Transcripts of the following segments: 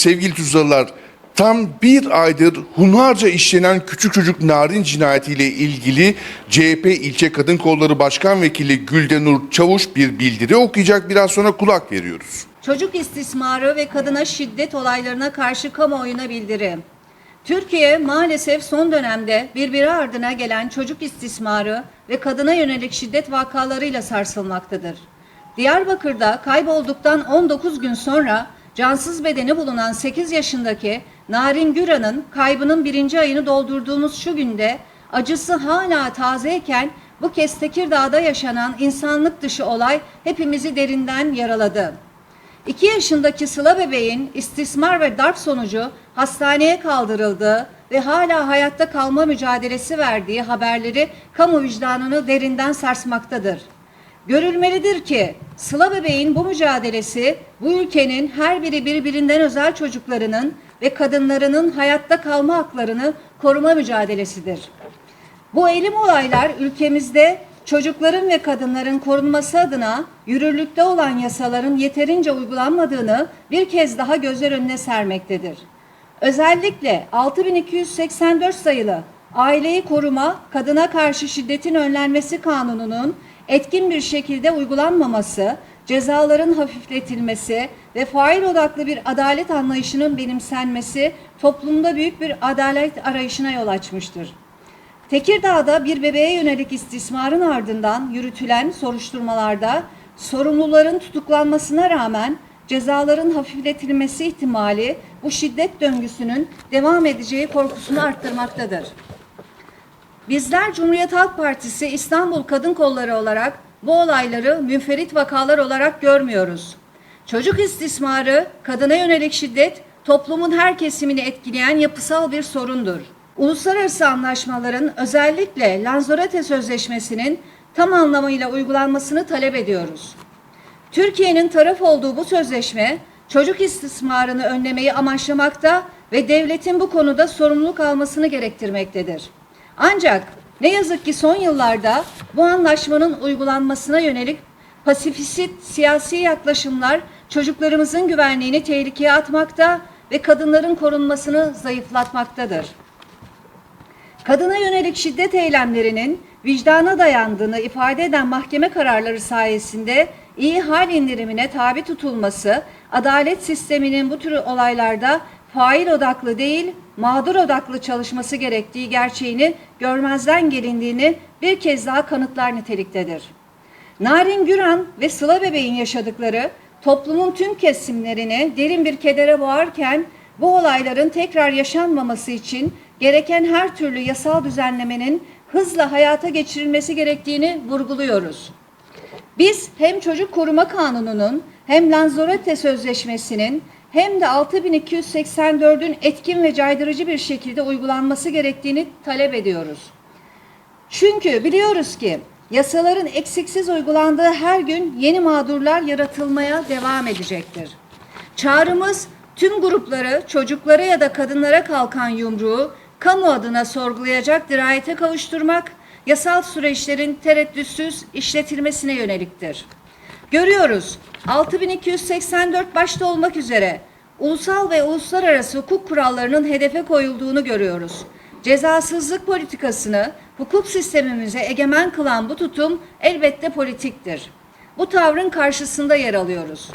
sevgili Tuzlalılar tam bir aydır hunharca işlenen küçük çocuk narin cinayetiyle ilgili CHP İlçe Kadın Kolları Başkan Vekili Güldenur Çavuş bir bildiri okuyacak. Biraz sonra kulak veriyoruz. Çocuk istismarı ve kadına şiddet olaylarına karşı kamuoyuna bildiri. Türkiye maalesef son dönemde birbiri ardına gelen çocuk istismarı ve kadına yönelik şiddet vakalarıyla sarsılmaktadır. Diyarbakır'da kaybolduktan 19 gün sonra cansız bedeni bulunan 8 yaşındaki Narin Güran'ın kaybının birinci ayını doldurduğumuz şu günde acısı hala tazeyken bu kez Tekirdağ'da yaşanan insanlık dışı olay hepimizi derinden yaraladı. 2 yaşındaki Sıla bebeğin istismar ve darp sonucu hastaneye kaldırıldığı ve hala hayatta kalma mücadelesi verdiği haberleri kamu vicdanını derinden sarsmaktadır. Görülmelidir ki Sıla bebeğin bu mücadelesi bu ülkenin her biri birbirinden özel çocuklarının ve kadınlarının hayatta kalma haklarını koruma mücadelesidir. Bu elim olaylar ülkemizde çocukların ve kadınların korunması adına yürürlükte olan yasaların yeterince uygulanmadığını bir kez daha gözler önüne sermektedir. Özellikle 6284 sayılı Aileyi Koruma, Kadına Karşı Şiddetin Önlenmesi Kanunu'nun etkin bir şekilde uygulanmaması, cezaların hafifletilmesi ve fail odaklı bir adalet anlayışının benimsenmesi toplumda büyük bir adalet arayışına yol açmıştır. Tekirdağ'da bir bebeğe yönelik istismarın ardından yürütülen soruşturmalarda sorumluların tutuklanmasına rağmen cezaların hafifletilmesi ihtimali bu şiddet döngüsünün devam edeceği korkusunu arttırmaktadır. Bizler Cumhuriyet Halk Partisi İstanbul Kadın Kolları olarak bu olayları münferit vakalar olarak görmüyoruz. Çocuk istismarı, kadına yönelik şiddet toplumun her kesimini etkileyen yapısal bir sorundur. Uluslararası anlaşmaların özellikle Lanzarote Sözleşmesi'nin tam anlamıyla uygulanmasını talep ediyoruz. Türkiye'nin taraf olduğu bu sözleşme çocuk istismarını önlemeyi amaçlamakta ve devletin bu konuda sorumluluk almasını gerektirmektedir. Ancak ne yazık ki son yıllarda bu anlaşmanın uygulanmasına yönelik pasifist siyasi yaklaşımlar çocuklarımızın güvenliğini tehlikeye atmakta ve kadınların korunmasını zayıflatmaktadır. Kadına yönelik şiddet eylemlerinin vicdana dayandığını ifade eden mahkeme kararları sayesinde iyi hal indirimine tabi tutulması, adalet sisteminin bu tür olaylarda fail odaklı değil, mağdur odaklı çalışması gerektiği gerçeğini görmezden gelindiğini bir kez daha kanıtlar niteliktedir. Narin Güran ve Sıla Bebeğin yaşadıkları toplumun tüm kesimlerini derin bir kedere boğarken bu olayların tekrar yaşanmaması için gereken her türlü yasal düzenlemenin hızla hayata geçirilmesi gerektiğini vurguluyoruz. Biz hem Çocuk Koruma Kanunu'nun hem Lanzarote Sözleşmesi'nin hem de 6284'ün etkin ve caydırıcı bir şekilde uygulanması gerektiğini talep ediyoruz. Çünkü biliyoruz ki yasaların eksiksiz uygulandığı her gün yeni mağdurlar yaratılmaya devam edecektir. Çağrımız tüm grupları, çocuklara ya da kadınlara kalkan yumruğu kamu adına sorgulayacak dirayete kavuşturmak, yasal süreçlerin tereddütsüz işletilmesine yöneliktir. Görüyoruz 6284 başta olmak üzere ulusal ve uluslararası hukuk kurallarının hedefe koyulduğunu görüyoruz. Cezasızlık politikasını hukuk sistemimize egemen kılan bu tutum elbette politiktir. Bu tavrın karşısında yer alıyoruz.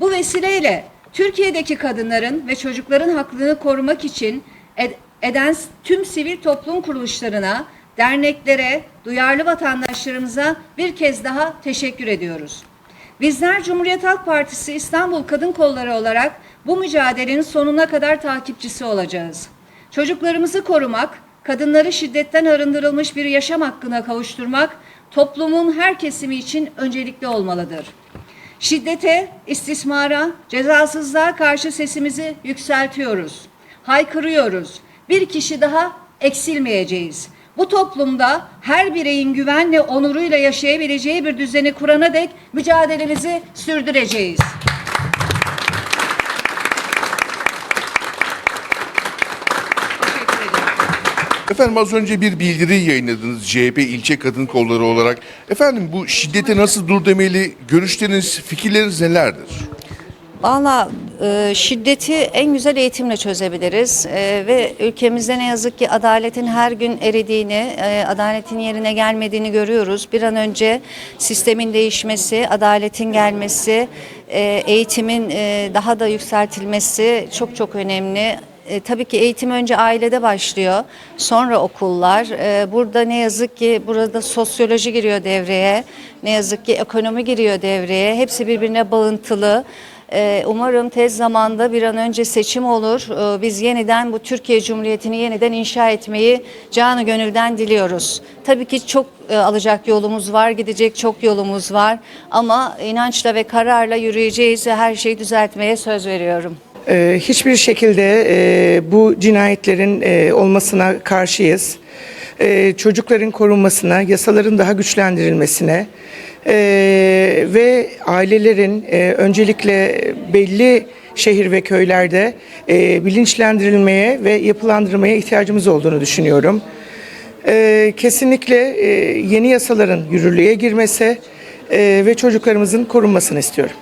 Bu vesileyle Türkiye'deki kadınların ve çocukların haklarını korumak için ed- eden tüm sivil toplum kuruluşlarına, derneklere, duyarlı vatandaşlarımıza bir kez daha teşekkür ediyoruz. Bizler Cumhuriyet Halk Partisi İstanbul Kadın Kolları olarak bu mücadelenin sonuna kadar takipçisi olacağız. Çocuklarımızı korumak, kadınları şiddetten arındırılmış bir yaşam hakkına kavuşturmak toplumun her kesimi için öncelikli olmalıdır. Şiddete, istismara, cezasızlığa karşı sesimizi yükseltiyoruz. Haykırıyoruz. Bir kişi daha eksilmeyeceğiz. Bu toplumda her bireyin güvenle, onuruyla yaşayabileceği bir düzeni kurana dek mücadelemizi sürdüreceğiz. Efendim az önce bir bildiri yayınladınız CHP İlçe Kadın Kolları olarak. Efendim bu şiddete nasıl dur demeli? Görüşleriniz, fikirleriniz nelerdir? Valla e, şiddeti en güzel eğitimle çözebiliriz E, ve ülkemizde ne yazık ki adaletin her gün eridiğini, e, adaletin yerine gelmediğini görüyoruz. Bir an önce sistemin değişmesi, adaletin gelmesi, e, eğitimin e, daha da yükseltilmesi çok çok önemli. E, tabii ki eğitim önce ailede başlıyor, sonra okullar. E, burada ne yazık ki burada sosyoloji giriyor devreye, ne yazık ki ekonomi giriyor devreye. Hepsi birbirine bağıntılı. E, umarım tez zamanda bir an önce seçim olur. E, biz yeniden bu Türkiye Cumhuriyeti'ni yeniden inşa etmeyi canı gönülden diliyoruz. Tabii ki çok e, alacak yolumuz var, gidecek çok yolumuz var. Ama inançla ve kararla yürüyeceğiz ve her şeyi düzeltmeye söz veriyorum. Ee, Hiçbir şekilde e, bu cinayetlerin e, olmasına karşıyız. E, Çocukların korunmasına, yasaların daha güçlendirilmesine e, ve ailelerin e, öncelikle belli şehir ve köylerde e, bilinçlendirilmeye ve yapılandırmaya ihtiyacımız olduğunu düşünüyorum. E, Kesinlikle e, yeni yasaların yürürlüğe girmesi e, ve çocuklarımızın korunmasını istiyorum.